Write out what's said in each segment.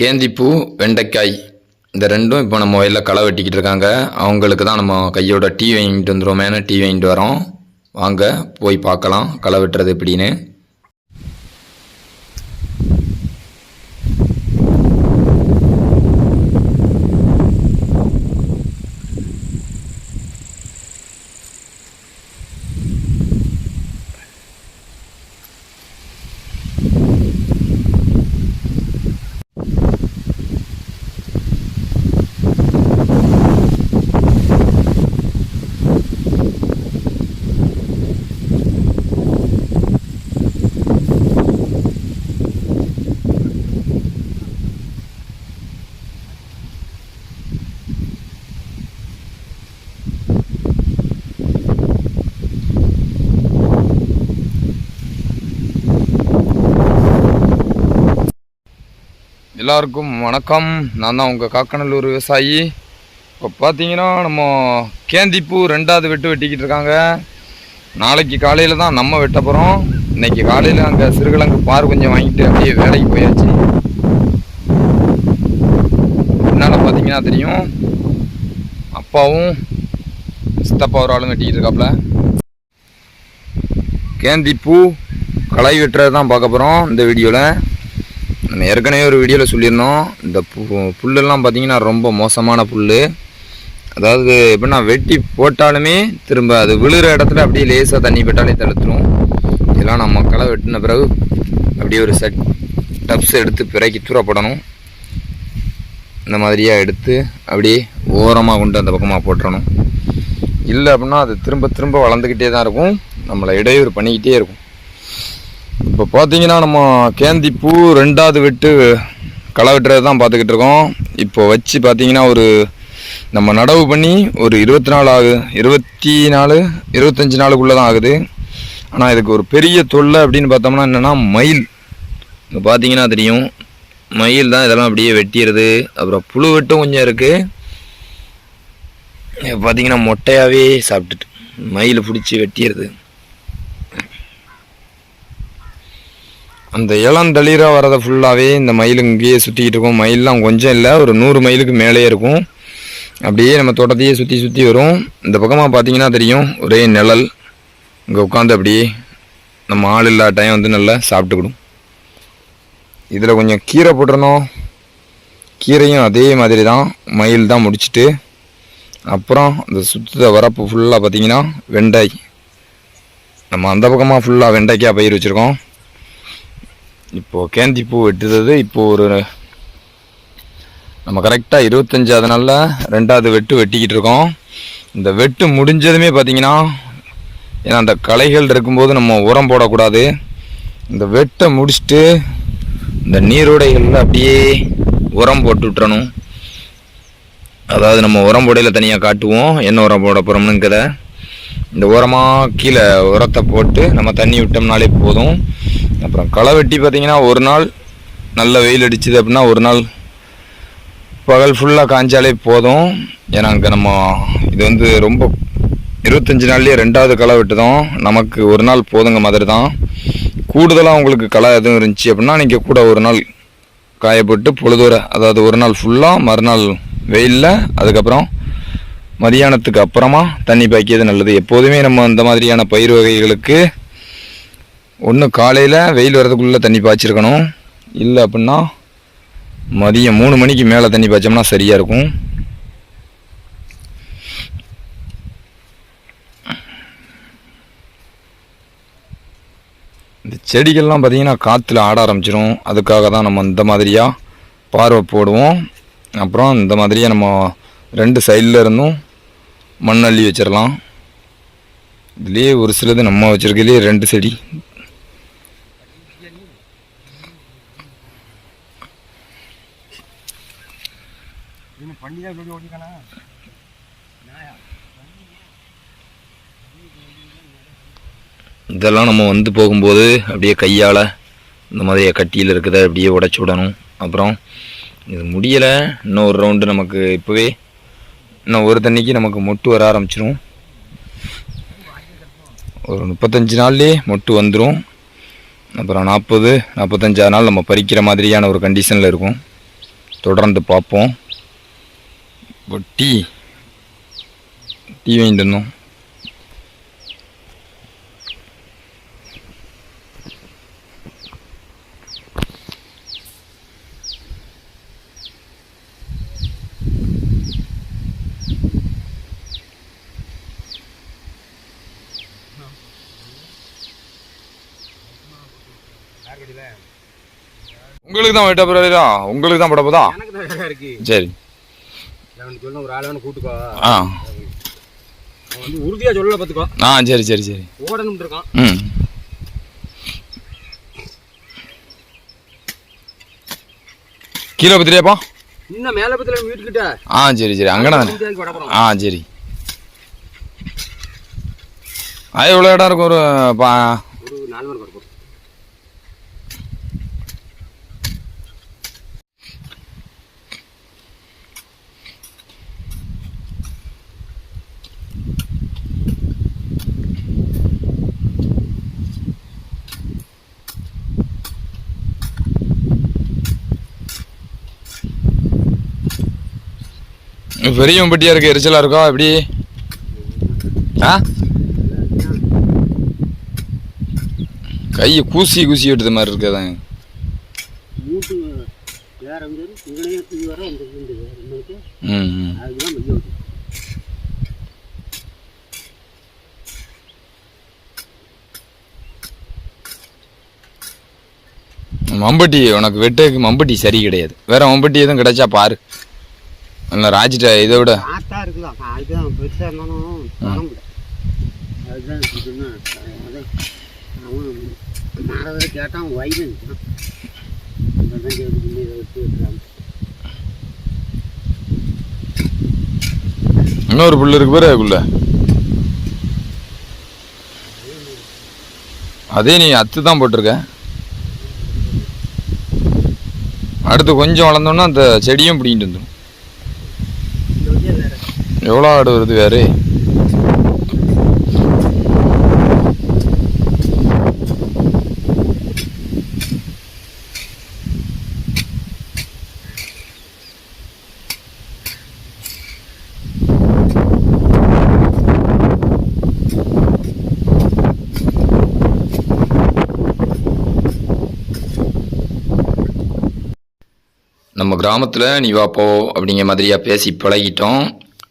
கேந்திப்பூ வெண்டைக்காய் இந்த ரெண்டும் இப்போ நம்ம வயலில் களை வெட்டிக்கிட்டு இருக்காங்க. அவங்களுக்கு தான் நம்ம கையோட டீ வாங்கிட்டு வந்துடுவோமேனு டீ வாங்கிட்டு வரோம். வாங்க போய் பார்க்கலாம் களை வெட்டுறது எப்படின்னு. எல்லாருக்கும் வணக்கம். நான் தான் உங்கள் காக்கநல்லூர் விவசாயி. இப்போ பார்த்தீங்கன்னா நம்ம கேந்திப்பூ ரெண்டாவது வெட்டு வெட்டிக்கிட்டு இருக்காங்க. நாளைக்கு காலையில் தான் நம்ம வெட்ட போகிறோம் இன்னைக்கு காலையில் அங்கே சிறுகிழங்கு பார் கொஞ்சம் வாங்கிட்டு அப்படியே வேலைக்கு போயாச்சு. என்னால் பார்த்தீங்கன்னா தெரியும். அப்பாவும் சித்தப்பா ஒரு ஆளும் வெட்டிக்கிட்டு இருக்காப்புல கேந்திப்பூ களை வெட்டுறது தான் பார்க்க போகிறோம் இந்த வீடியோவில் நம்ம ஏற்கனவே ஒரு வீடியோவில் சொல்லியிருந்தோம் இந்த பு புல்லெல்லாம் பார்த்தீங்கன்னா ரொம்ப மோசமான புல் அதாவது எப்படின்னா வெட்டி போட்டாலுமே திரும்ப அது விழுகிற இடத்துல அப்படியே லேசாக தண்ணி போட்டாலே தடுத்துரும் இதெல்லாம் நம்ம களை வெட்டின பிறகு அப்படியே ஒரு செட் டப்ஸ் எடுத்து பிறக்கி தூரப்படணும் இந்த மாதிரியாக எடுத்து அப்படியே ஓரமாக கொண்டு அந்த பக்கமாக போட்டுறணும். இல்லை அப்படின்னா அது திரும்ப திரும்ப வளர்ந்துக்கிட்டே தான் இருக்கும். நம்மளை இடையூறு பண்ணிக்கிட்டே இருக்கும். இப்போ பார்த்தீங்கன்னா நம்ம கேந்திப்பூ ரெண்டாவது வெட்டு களை வெட்டுறது தான் பார்த்துக்கிட்டு இருக்கோம். இப்போ வச்சு பார்த்தீங்கன்னா ஒரு நம்ம நடவு பண்ணி ஒரு இருபத்தி நாலு ஆகுது இருபத்தி நாலு இருபத்தஞ்சி நாளுக்குள்ளே தான் ஆகுது. ஆனால் இதுக்கு ஒரு பெரிய தொல்லை அப்படின்னு பார்த்தோம்னா என்னென்னா மயில். இப்போ பார்த்தீங்கன்னா தெரியும். மயில் தான் இதெல்லாம் அப்படியே வெட்டிடுது. அப்புறம் புழு வெட்டும் கொஞ்சம் இருக்குது பார்த்தீங்கன்னா மொட்டையாகவே சாப்பிட்டுட்டு மயில் பிடிச்சி வெட்டிடுது. அந்த இளந்தளிராக வரதை ஃபுல்லாகவே இந்த மயில் இங்கேயே சுற்றிக்கிட்டு இருக்கும். மயிலெலாம் கொஞ்சம் இல்லை ஒரு நூறு மைலுக்கு மேலே இருக்கும். அப்படியே நம்ம தோட்டத்தையே சுற்றி சுற்றி வரும். இந்த பக்கமாக பார்த்தீங்கன்னா தெரியும் ஒரே நிழல். இங்கே உட்காந்து அப்படியே நம்ம ஆள் இல்லா டைம் வந்து நல்லா சாப்பிட்டுக்கிடும். இதில் கொஞ்சம் கீரை போட்டுறணும். கீரையும் அதே மாதிரி தான் மயில் தான் முடிச்சிட்டு. அப்புறம் அந்த சுற்றுத வரப்பு ஃபுல்லாக பார்த்தீங்கன்னா வெண்டை. நம்ம அந்த பக்கமாக ஃபுல்லாக வெண்டைக்காய் பயிர் வச்சுருக்கோம். இப்போது கேந்தி பூ வெட்டுறது இப்போது ஒரு நம்ம கரெக்டாக இருபத்தஞ்சாவது நாளில் ரெண்டாவது வெட்டு வெட்டிக்கிட்டு இருக்கோம். இந்த வெட்டு முடிஞ்சதுமே பார்த்தீங்கன்னா ஏன்னா அந்த களைகள் இருக்கும்போது நம்ம உரம் போடக்கூடாது. இந்த வெட்டை முடிச்சுட்டு இந்த நீரோடைகளில் அப்படியே உரம் போட்டு விட்டுறணும். அதாவது நம்ம உரம் போடையில் தனியாக காட்டுவோம் என்ன உரம் போட போகிறோம்னுங்கிறத இந்த உரமாக கீழே உரத்தை போட்டு நம்ம தண்ணி விட்டோம்னாலே போதும். அப்புறம் களை வெட்டி பார்த்தீங்கன்னா ஒரு நாள் நல்ல வெயில் அடிச்சுது அப்படின்னா ஒரு நாள் பகல் ஃபுல்லாக காய்ஞ்சாலே போதும். ஏன்னா அங்கே நம்ம இது வந்து ரொம்ப இருபத்தஞ்சி நாள்லேயே ரெண்டாவது களை வெட்டுதோம். நமக்கு ஒரு நாள் போதுங்க மாதிரி தான். கூடுதலாக உங்களுக்கு களை எதுவும் இருந்துச்சு அப்படின்னா நீங்கள் கூட ஒரு நாள் காயப்பட்டு பொழுதுற அதாவது ஒரு நாள் ஃபுல்லாக மறுநாள் வெயிலில் அதுக்கப்புறம் மதியானத்துக்கு அப்புறமா தண்ணி பாய்க்கியது நல்லது. எப்போதுமே நம்ம அந்த மாதிரியான பயிர் வகைகளுக்கு ஒன்று காலையில் வெயில் வரதுக்குள்ளே தண்ணி பாய்ச்சிருக்கணும். இல்லை அப்படின்னா மதியம் மூணு மணிக்கு மேலே தண்ணி பாய்ச்சோம்னா சரியாக இருக்கும். இந்த செடிகள்லாம் பார்த்திங்கன்னா காற்றுல ஆட ஆரம்பிச்சிடும் அதுக்காக தான் நம்ம இந்த மாதிரியாக பார்வை போடுவோம். அப்புறம் இந்த மாதிரியாக நம்ம ரெண்டு சைடில் இருந்தும் மண் அள்ளி வச்சிடலாம் இதுலேயே ஒரு சிலது நம்ம வச்சுருக்கதுலேயே ரெண்டு செடி. இன்னும் பண்ணி தான் சொல்லி ஓடிக்கானா இதெல்லாம் நம்ம வந்து போகும்போது அப்படியே கையால் இந்த மாதிரி கட்டியில் இருக்கிறத அப்படியே உடச்சி விடணும். அப்புறம் இது முடியலை. இன்னும் ஒரு ரவுண்டு நமக்கு இப்போவே இன்னும் ஒரு தண்ணிக்கு நமக்கு மொட்டு வர ஆரம்பிச்சிடும் ஒரு முப்பத்தஞ்சு நாள்லேயே மொட்டு வந்துடும் அப்புறம் நாற்பது நாற்பத்தஞ்சாறு நாள் நம்ம பறிக்கிற மாதிரியான ஒரு கண்டிஷனில் இருக்கும். தொடர்ந்து பார்ப்போம். இப்போ டீ டீ வாங்கிட்டு வந்தோம் உங்களுக்கு தான் வெட்ட போறா உங்களுக்கு தான் போட போதா எனக்கு தான் வேலை இருக்கு சரி ஒரு ஆள் வேணும் கூட்டுக்கோ. ஆ. அவன் வந்து உறுதியா சொல்லல பாத்துக்கோ. ஆ சரி சரி சரி. ஓடணும் இருக்கான். ம். கீழே பத்திரியாப்பா இன்னும் மேல பத்தில வீட்டுக்கிட்ட? ஆ சரி சரி. போறோம் ஆ சரி. அது எவ்வளோ இடம் இருக்கும் ஒரு பா ஒரு நாலு மணி பெரிய பட்டியா இருக்கு எரிச்சலா இருக்கா? எப்படி? ஆ? கையை கூசி கூசி எடுத்த மாதிரி இருக்காதாங்க மம்பட்டி உனக்கு வெட்டுக்கு மம்பட்டி சரி கிடையாது. வேற மம்பட்டி எதுவும் கிடைச்சா பாரு. இல்லை ராஜிட்ட இதை விட. காத்தா இருக்குதான் அதுதான் பெருசா இருந்தாலும் பண்ண முடியல அதுதான் அவன் மாறதை கேட்டான் வயது அதான் கேட்டு இதை விட்டு விட்டுறான் இன்னொரு புல்லு இருக்கு பாரு அதுக்குள்ள. அதே நீ அத்து தான் போட்டிருக்க. அடுத்து கொஞ்சம் வளர்ந்தோன்னா அந்த செடியும் பிடிங்கிட்டு வந்துடும் எவ்வளோ ஆடு வருது வேறு? நம்ம கிராமத்தில் நீ வாப்போ போ அப்படிங்கிற மாதிரியா பேசி பழகிட்டோம்.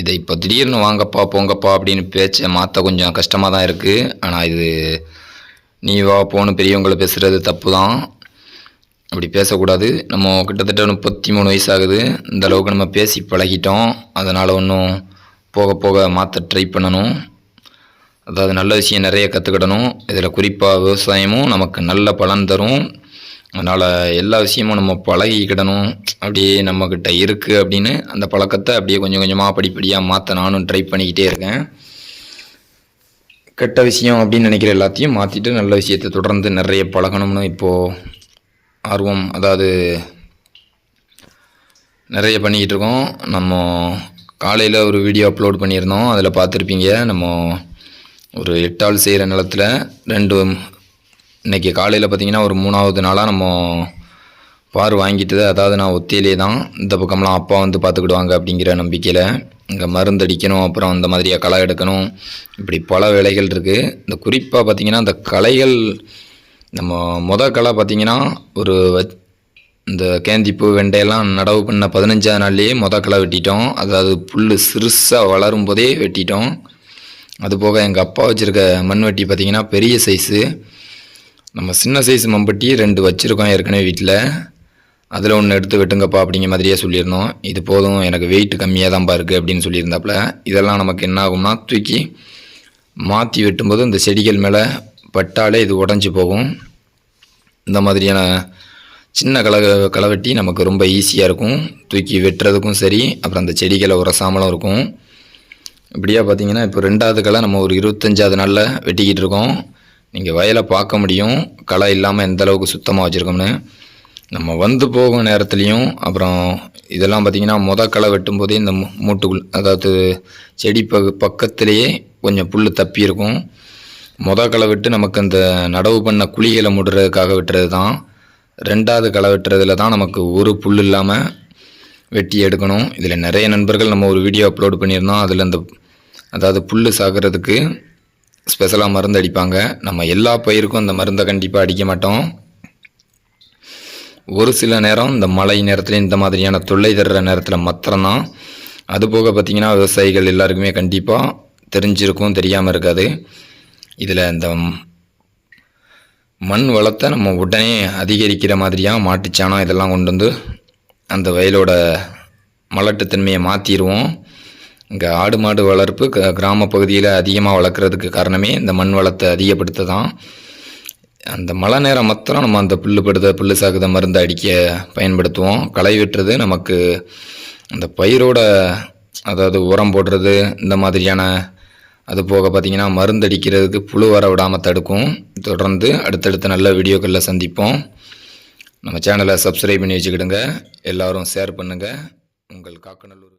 இதை இப்போ திடீர்னு வாங்கப்பா போங்கப்பா அப்படின்னு பேச்சை மாற்ற கொஞ்சம் கஷ்டமாக தான் இருக்குது ஆனால் இது நீ வா போன்னு பெரியவங்களை பேசுகிறது தப்பு தான். அப்படி பேசக்கூடாது. நம்ம கிட்டத்தட்ட முப்பத்தி மூணு வயசு ஆகுது இந்த அளவுக்கு நம்ம பேசி பழகிட்டோம். அதனால் ஒன்றும் போக போக மாற்ற ட்ரை பண்ணணும். அதாவது நல்ல விஷயம் நிறைய கற்றுக்கிடணும் இதில் குறிப்பாக விவசாயமும் நமக்கு நல்ல பலன் தரும். அதனால் எல்லா விஷயமும் நம்ம பழகிக்கிடணும். அப்படியே நம்மக்கிட்ட இருக்குது அப்படின்னு அந்த பழக்கத்தை அப்படியே கொஞ்சம் கொஞ்சமாக படிப்படியாக மாற்ற நானும் ட்ரை பண்ணிக்கிட்டே இருக்கேன். கெட்ட விஷயம் அப்படின்னு நினைக்கிற எல்லாத்தையும் மாற்றிட்டு நல்ல விஷயத்தை தொடர்ந்து நிறைய பழகணும்னு இப்போது ஆர்வம் அதாவது நிறைய பண்ணிக்கிட்டு இருக்கோம். நம்ம காலையில் ஒரு வீடியோ அப்லோட் பண்ணியிருந்தோம். அதில் பார்த்துருப்பீங்க நம்ம ஒரு எட்டாள் செய்கிற நிலத்தில் ரெண்டு இன்றைக்கி காலையில் பார்த்தீங்கன்னா ஒரு மூணாவது நாளாக நம்ம பார் வாங்கிட்டது. அதாவது நான் ஒத்தியிலே தான் இந்த பக்கம்லாம் அப்பா வந்து பார்த்துக்கிடுவாங்க அப்படிங்கிற நம்பிக்கையில் இங்கே மருந்து அடிக்கணும் அப்புறம் அந்த மாதிரியாக களை எடுக்கணும். இப்படி பல வேலைகள் இருக்குது இந்த குறிப்பாக பார்த்திங்கன்னா இந்த களைகள் நம்ம முத களை பார்த்தீங்கன்னா ஒரு இந்த கேந்திப்பூ வெண்டையெல்லாம் நடவு பண்ண பதினஞ்சாவது நாள்லேயே மொத களை வெட்டிட்டோம். அதாவது புல் சிறுசாக வளரும் போதே வெட்டிட்டோம் அதுபோக எங்கள் அப்பா வச்சுருக்க மண்வெட்டி பார்த்திங்கன்னா பெரிய சைஸு நம்ம சின்ன சைஸ் மம்பட்டி ரெண்டு வச்சுருக்கோம் ஏற்கனவே வீட்டில் அதில் ஒன்று எடுத்து வெட்டுங்கப்பா அப்படிங்கிற மாதிரியே சொல்லியிருந்தோம். இது போதும் எனக்கு வெயிட் கம்மியாக தான்ப்பா இருக்குது அப்படின்னு சொல்லியிருந்தாப்புல. இதெல்லாம் நமக்கு என்ன ஆகும்னா தூக்கி மாற்றி வெட்டும்போது இந்த செடிகள் மேலே பட்டாலே இது உடஞ்சி போகும். இந்த மாதிரியான சின்ன களை களை வெட்டி நமக்கு ரொம்ப ஈஸியாக இருக்கும். தூக்கி வெட்டுறதுக்கும் சரி அப்புறம் அந்த செடிகளை உரசாமலும் இருக்கும். இப்படியா பார்த்தீங்கன்னா இப்போ ரெண்டாவது களை நம்ம ஒரு இருபத்தஞ்சாவது நாளில் வெட்டிக்கிட்டு இருக்கோம். நீங்கள் வயலை பார்க்க முடியும். களை இல்லாமல் எந்த அளவுக்கு சுத்தமாக வச்சுருக்கோம்னு. நம்ம வந்து போகும் நேரத்துலையும் அப்புறம் இதெல்லாம் பார்த்தீங்கன்னா முத களை வெட்டும் போதே இந்த மூட்டுக்குள் அதாவது செடி பக்க பக்கத்திலேயே கொஞ்சம் புல் தப்பி இருக்கும். முத களை வெட்டு நமக்கு அந்த நடவு பண்ண குழிகளை முடுறதுக்காக வெட்டுறது தான். ரெண்டாவது களை வெட்டுறதுல தான் நமக்கு ஒரு புல் இல்லாமல் வெட்டி எடுக்கணும். இதில் நிறைய நண்பர்கள் நம்ம ஒரு வீடியோ அப்லோட் பண்ணியிருந்தோம். அதில் அந்த அதாவது புல் சாகிறதுக்கு ஸ்பெஷலாக மருந்து அடிப்பாங்க. நம்ம எல்லா பயிருக்கும் அந்த மருந்தை கண்டிப்பாக அடிக்க மாட்டோம். ஒரு சில நேரம் இந்த மழை நேரத்தில் இந்த மாதிரியான தொல்லை தர்ற நேரத்தில் மாத்திரம்தான். அதுபோக பார்த்திங்கன்னா விவசாயிகள் எல்லாருக்குமே கண்டிப்பாக தெரிஞ்சிருக்கும் தெரியாமல் இருக்காது. இதில் இந்த மண் வளத்தை நம்ம உடனே அதிகரிக்கிற மாதிரியாக மாட்டுச்சாணம் இதெல்லாம் கொண்டு வந்து அந்த வயலோட மலட்டுத்தன்மையை மாற்றிடுவோம் இங்கே ஆடு மாடு வளர்ப்பு க கிராம பகுதியில் அதிகமாக வளர்க்குறதுக்கு காரணமே இந்த மண் வளத்தை அதிகப்படுத்த தான் அந்த மழை நேரம் மாத்திரம் நம்ம அந்த புல்லு படுத புல்லு சாகுத மருந்து அடிக்க பயன்படுத்துவோம். களை வெட்டுறது நமக்கு அந்த பயிரோட அதாவது உரம் போடுறது இந்த மாதிரியான அது போக பார்த்திங்கன்னா மருந்து அடிக்கிறதுக்கு புழு வர விடாமல் தடுக்கும். தொடர்ந்து அடுத்தடுத்த நல்ல வீடியோக்களில் சந்திப்போம். நம்ம சேனலை சப்ஸ்கிரைப் பண்ணி வச்சுக்கிடுங்க. எல்லோரும் ஷேர் பண்ணுங்கள் உங்கள் காக்கநல்லூர்